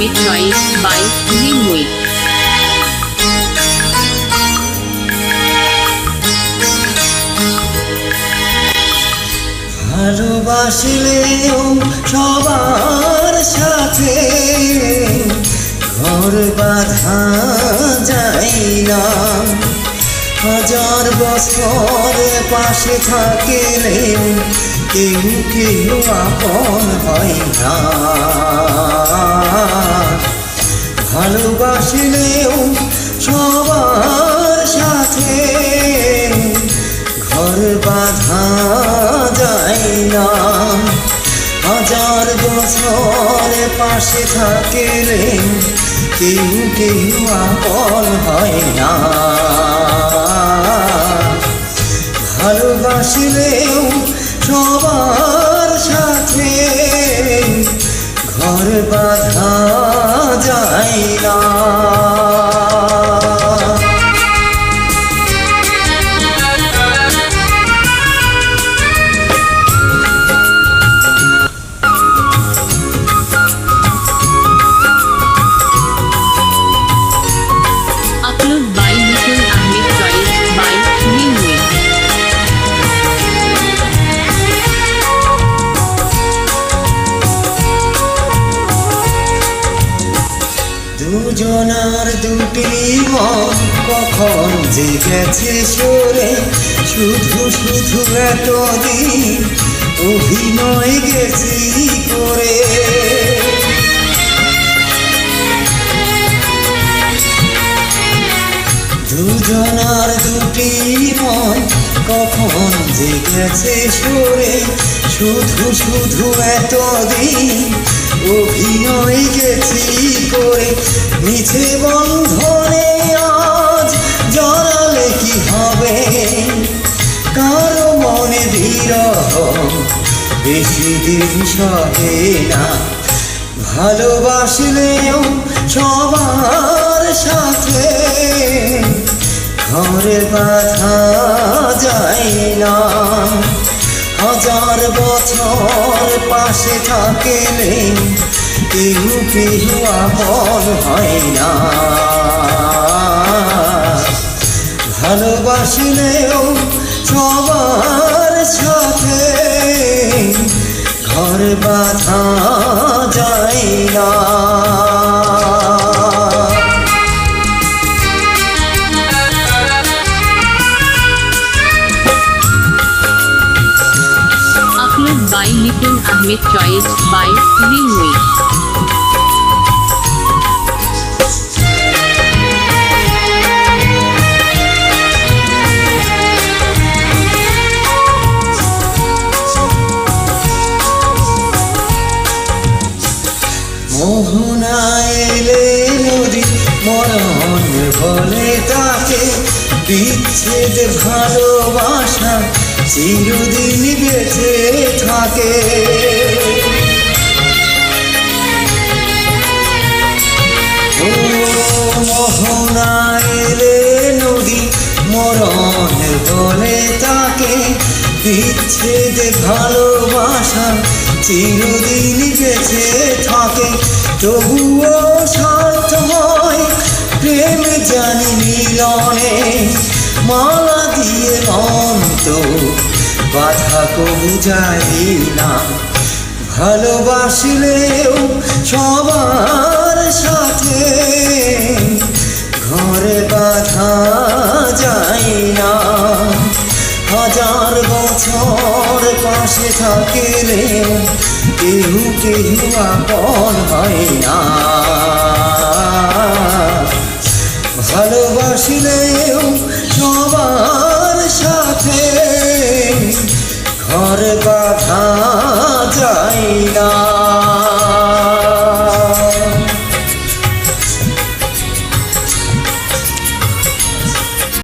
Ahmed Choice by Limway. ভালোবাসলেও সবার সাথে, ঘর বাঁধা যায় না হাজার বছর পাশে থাকলেও কেউ কেউ আপন হয় না ভালোবাসলেও সবার সাথে ঘর বাঁধা যায় না। হাজার বছর পাশে থাকলে কেউ কেউ আপন হয় না। ভালোবাসলেও দুজনার দুটি মন কখন যে গেছে সরে শুধু শুধু এতদিন অভিনয় গেছি করে। দুজনার দুটি মন কখন যে গেছে সরে, শুধু শুধু এতদিন অভিনয় গেছি করে। মিছে বন্ধনে আজ জড়ালে কি হবে? কারও মনে বিরহ বেশি দিন সহে না। ভালোবাসলেও সবার সাথে ঘরে বাধা যায় না। হাজার বছর পাশে থাকলে কেউ কেউ আপন হয় না। ভালোবাসলেও সবার সাথে ঘর বাঁধা যায় না। Mukul Choice by Limway. মোহনা এলে নদী মরণ বলে তাকে বিচ্ছেদ ভালোবাসা চিরদিন বেঁচে থাকে। ও মোহনা এলে নদী মরণ বলে তাকে। বিচ্ছেদ ভালোবাসা চিরদিন বেঁচে থাকে। তবুও স্বার্থ হয় প্রেম জানি মিলনে। মালা বাধা কবু যায় না ভালোবাসলেও সবার সাথে ঘরে বাধা যায় না হাজার বছর পাশে থাকলেও কেউ কেউ আপন হয় না।